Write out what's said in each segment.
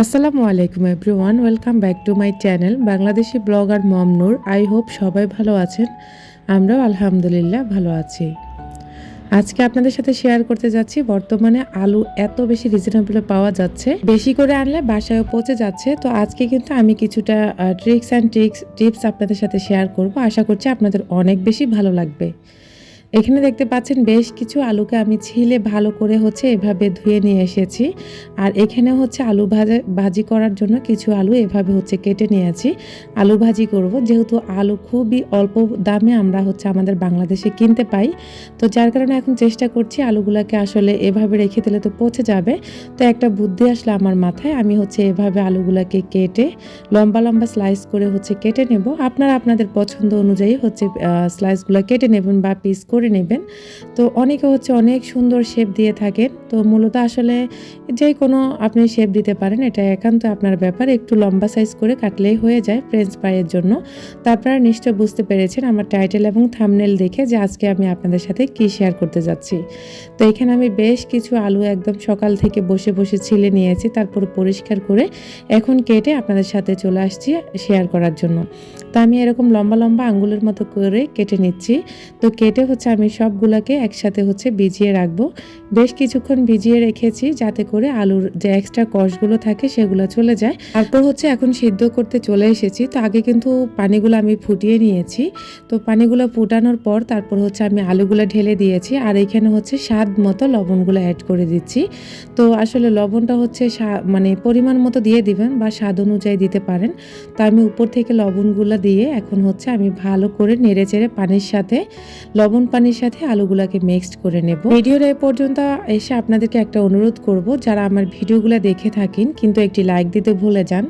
আসসালামু আলাইকুম everyone, welcome back to my channel, Bangladeshi blogger Mom Noor I hope সবাই ভালো আছেন, আমরাও আলহামদুলিল্লাহ ভালো আছি। আজকে আপনাদের সাথে শেয়ার করতে যাচ্ছি, বর্তমানে আলু এত বেশি রিজনেবলে পাওয়া যাচ্ছে। বেশি করে আনলে বাসায়ও পচে যাচ্ছে, তো আজকে কিন্তু আমি কিছুটা ট্রিক্স অ্যান্ড ট্রিক্স টিপস আপনাদের সাথে শেয়ার করব। আশা করছি আপনাদের অনেক বেশি ভালো লাগবে। এখানে দেখতে পাচ্ছেন বেশ কিছু আলুকে আমি ছিলে ভালো করে হচ্ছে এভাবে ধুয়ে নিয়ে এসেছি। আর এখানে হচ্ছে আলু ভাজা, ভাজি করার জন্য কিছু আলু এভাবে হচ্ছে কেটে নিয়েছি। আলু ভাজি করব। যেহেতু আলু খুবই অল্প দামে আমরা হচ্ছে আমাদের বাংলাদেশে কিনতে পাই, তো যার কারণে এখন চেষ্টা করছি আলুগুলোকে আসলে এভাবে রেখে দিলে তো পচে যাবে। তো একটা বুদ্ধি আসলে আমার মাথায়, আমি হচ্ছে এভাবে আলুগুলোকে কেটে লম্বা লম্বা স্লাইস করে হচ্ছে কেটে নেব। আপনারা আপনাদের পছন্দ অনুযায়ী হচ্ছে স্লাইসগুলো কেটে নেবেন বা পিস করে করে নেবেন। তো অনেকে হচ্ছে অনেক সুন্দর শেপ দিয়ে থাকেন। তো মূলত আসলে যে কোনো আপনি শেপ দিতে পারেন, এটা একান্ত আপনার ব্যাপার। একটু লম্বা সাইজ করে কাটলেই হয়ে যায় ফ্রেঞ্চ ফ্রাইয়ের জন্য। তো আপনারা নিশ্চয় বুঝতে পেরেছেন আমার টাইটেল এবং থামনেল দেখে যে আজকে আমি আপনাদের সাথে কি শেয়ার করতে যাচ্ছি। তো এখানে আমি বেশ কিছু আলু একদম সকাল থেকে বসে বসে ছিলে নিয়েছি, তারপর পরিষ্কার করে এখন কেটে আপনাদের সাথে চলে আসছি শেয়ার করার জন্য। তো আমি এরকম লম্বা লম্বা আঙ্গুলের মতো করে কেটে নিচ্ছি। তো কেটে হচ্ছে আমি সবগুলোকে একসাথে হচ্ছে ভিজিয়ে রাখব। বেশ কিছুক্ষণ ভিজিয়ে রেখেছি যাতে করে আলুর যে এক্সট্রা কষগুলো থাকে সেগুলো চলে যায়। তারপর হচ্ছে এখন সিদ্ধ করতে চলে এসেছি। তো আগে কিন্তু পানিগুলো আমি ফুটিয়ে নিয়েছি। তো পানিগুলো ফুটানোর পর তারপর হচ্ছে আমি আলুগুলো ঢেলে দিয়েছি। আর এখানে হচ্ছে স্বাদ মতো লবণগুলো অ্যাড করে দিচ্ছি। তো আসলে লবণটা হচ্ছে মানে পরিমাণ মতো দিয়ে দিবেন বা স্বাদ অনুযায়ী দিতে পারেন। তো আমি উপর থেকে লবণগুলো দিয়ে এখন হচ্ছে আমি ভালো করে নেড়ে চেড়ে পানির সাথে লবণ পানির সাথে আলুগুলাকে মিক্সড করে নেব। ভিডিওর এ পর্যন্ত এসে আপনাদেরকে একটা অনুরোধ করব, যারা আমার ভিডিওগুলো দেখে থাকেন কিন্তু একটি লাইক দিতে ভুলে যান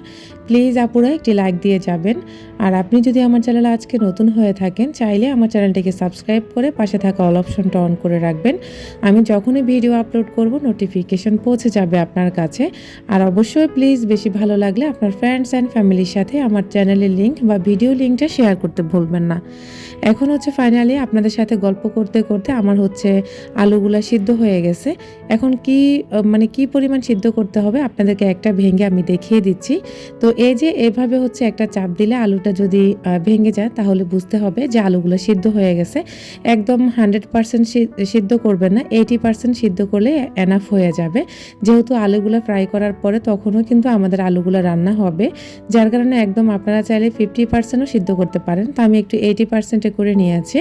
প্লিজ আপুরা একটি লাইক দিয়ে যাবেন। আর আপনি যদি আমার চ্যানেলে আজকে নতুন হয়ে থাকেন, চাইলে আমার চ্যানেলটিকে সাবস্ক্রাইব করে পাশে থাকা অল অপশনটা অন করে রাখবেন। আমি যখনই ভিডিও আপলোড করব নোটিফিকেশন পৌঁছে যাবে আপনার কাছে। আর অবশ্যই প্লিজ বেশি ভালো লাগলে আপনার ফ্রেন্ডস অ্যান্ড ফ্যামিলির সাথে আমার চ্যানেলের লিঙ্ক বা ভিডিও লিঙ্কটা শেয়ার করতে ভুলবেন না। এখন হচ্ছে ফাইনালি আপনাদের সাথে গল্প করতে করতে আমার হচ্ছে আলুগুলা সিদ্ধ হয়ে গেছে। এখন কি মানে কি পরিমাণ সিদ্ধ করতে হবে আপনাদেরকে একটা ভেঙে আমি দেখিয়ে দিচ্ছি। তো এই যে এভাবে হচ্ছে একটা চাপ দিলে আলুটা যদি ভেঙে যায় তাহলে বুঝতে হবে যে আলুগুলো সিদ্ধ হয়ে গেছে। একদম হান্ড্রেড পারসেন্ট সিদ্ধ করবেন না, এইটি পারসেন্ট সিদ্ধ করলে এনাফ হয়ে যাবে। যেহেতু আলুগুলো ফ্রাই করার পরে তখনও কিন্তু আমাদের আলুগুলো রান্না হবে। যার কারণে একদম আপনারা চাইলে ফিফটি পার্সেন্টও সিদ্ধ করতে পারেন। তো আমি একটু এইটি পার্সেন্টে করে নিয়েছি।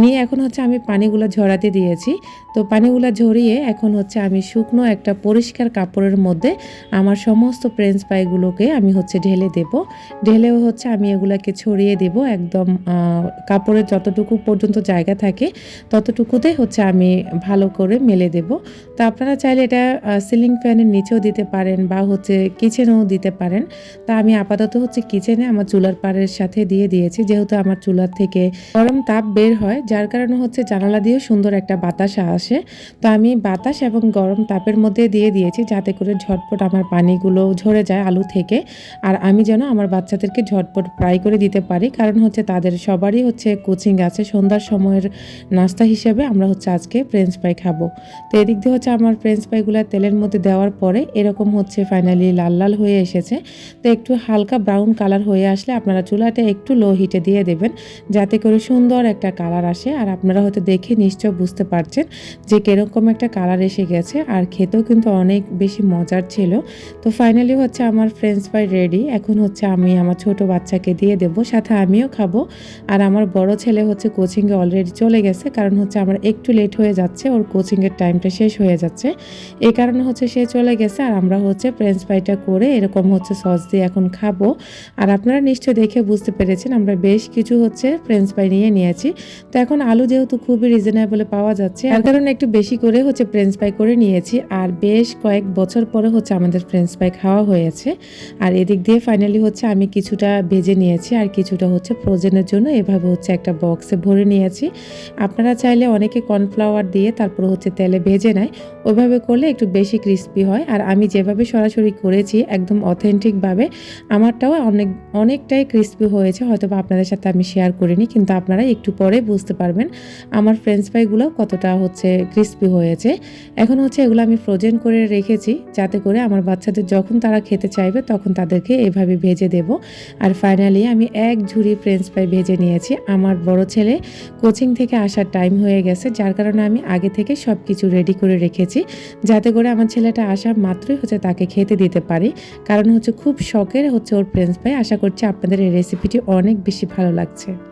নিয়ে এখন হচ্ছে আমি পানিগুলো ঝরাতে দিয়েছি। তো পানিগুলো ঝরিয়ে এখন হচ্ছে আমি শুকনো একটা পরিষ্কার কাপড়ের মধ্যে আমার সমস্ত ফ্রেঞ্চ পাইগুলোকে আমি হচ্ছে ঢেলে দেব। ঢেলেও হচ্ছে আমি এগুলাকে ছড়িয়ে দেব একদম কাপড়ের যতটুকু পর্যন্ত জায়গা থাকে ততটুকুতে হচ্ছে আমি ভালো করে মেলে দেব। তো আপনারা চাইলে এটা সিলিং ফ্যানের নিচেও দিতে পারেন বা হচ্ছে কিচেনেও দিতে পারেন। তা আমি আপাতত হচ্ছে কিচেনে আমার চুলার পাড়ের সাথে দিয়ে দিয়েছি। যেহেতু আমার চুলার থেকে গরম তাপ বের হয়, যার কারণে হচ্ছে জানালা দিয়েও সুন্দর একটা বাতাস আসে। তো আমি বাতাস এবং গরম তাপের মধ্যে দিয়ে দিয়েছি যাতে করে ঝটপট আমার পানিগুলো ঝরে যায় আলু থেকে। আর আমি যেন আমার বাচ্চাদেরকে ঝটপট ফ্রাই করে দিতে পারি। কারণ হচ্ছে তাদের সবারই হচ্ছে কোচিং আছে। সন্ধ্যার সময়ের নাস্তা হিসেবে আমরা হচ্ছে আজকে ফ্রেঞ্চ ফ্রাই খাব। তো এদিক দিয়ে হচ্ছে আমার ফ্রেঞ্চ ফ্রাইগুলো তেলের মধ্যে দেওয়ার পরে এরকম হচ্ছে ফাইনালি লাল লাল হয়ে এসেছে। তো একটু হালকা ব্রাউন কালার হয়ে আসলে আপনারা চুলাটা একটু লো হিটে দিয়ে দেবেন। যাতে করে সুন্দর একটা কালার আসে। আর আপনারা হয়তো দেখে নিশ্চয় বুঝতে পারছেন যে কীরকম একটা কালার এসে গেছে। আর খেতেও কিন্তু অনেক বেশি মজার ছিল। তো ফাইনালি হচ্ছে আমার ফ্রেঞ্চ ফ্রাই রেডি এখন হচ্ছে আমি আমার ছোট বাচ্চাকে দিয়ে দেব, সাথে আমিও খাব। আর আমার বড় ছেলে হচ্ছে কোচিংয়ে অলরেডি চলে গেছে, কারণ হচ্ছে আমার একটু লেট হয়ে যাচ্ছে, ওর কোচিংয়ের টাইমটা শেষ হয়ে যাচ্ছে। এই কারণে হচ্ছে সে চলে গেছে, আর আমরা হচ্ছে ফ্রেঞ্চ ফ্রাইটা করে এরকম হচ্ছে সস দিয়ে এখন খাব। আর আপনারা নিশ্চয় দেখে বুঝতে পেরেছেন, আমরা বেশ কিছু হচ্ছে ফ্রেঞ্চ ফ্রাই নিয়ে নিয়েছি। তো এখন আলু যেহেতু খুবই রিজনেবলে পাওয়া যাচ্ছে। তার কারণে একটু বেশি করে হচ্ছে ফ্রেঞ্চ ফ্রাই করে নিয়েছি। আর বেশ কয়েক বছর পরে হচ্ছে আমাদের ফ্রেঞ্চ ফ্রাই খাওয়া হয়েছে। আর এদিক দিয়ে ফাইনালি হচ্ছে আমি কিছুটা ভেজে নিয়েছি আর কিছুটা হচ্ছে ফ্রোজেনের জন্য এভাবে হচ্ছে একটা বক্সে ভরে নিয়েছি। আপনারা চাইলে অনেকে কর্নফ্লাওয়ার দিয়ে তারপর হচ্ছে তেলে ভেজে নেয়। ওইভাবে করলে একটু বেশি ক্রিস্পি হয়। আর আমি যেভাবে সরাসরি করেছি একদম অথেন্টিকভাবে আমারটাও অনেক, অনেকটাই ক্রিস্পি হয়েছে। হয়তো আপনাদের সাথে আমি শেয়ার করিনি, কিন্তু আপনারা একটু পরে বুঝতে পারবেন। আমার ফ্রেঞ্চ ফ্রাইগুলো কতটা হচ্ছে ক্রিস্পি হয়েছে। এখন হচ্ছে এগুলো আমি ফ্রোজেন করে রেখেছি, যাতে করে আমার বাচ্চাদের যখন তারা খেতে চাইবে তখন তাদেরকে এভাবে ভেজে দেব। আর ফাইনালি আমি এক ঝুড়ি ফ্রেঞ্চ ফ্রাই ভেজে নিয়েছি। আমার বড় ছেলে কোচিং থেকে আসার টাইম হয়ে গেছে, যার কারণে আমি আগে থেকে সব কিছু রেডি করে রেখেছি। যাতে করে আমার ছেলেটা আসা মাত্রই হচ্ছে তাকে খেতে দিতে পারি। কারণ হচ্ছে খুব শখের হচ্ছে ওর ফ্রেঞ্চ ফ্রাই আশা করছি আপনাদের এই রেসিপিটি অনেক বেশি ভালো লাগছে।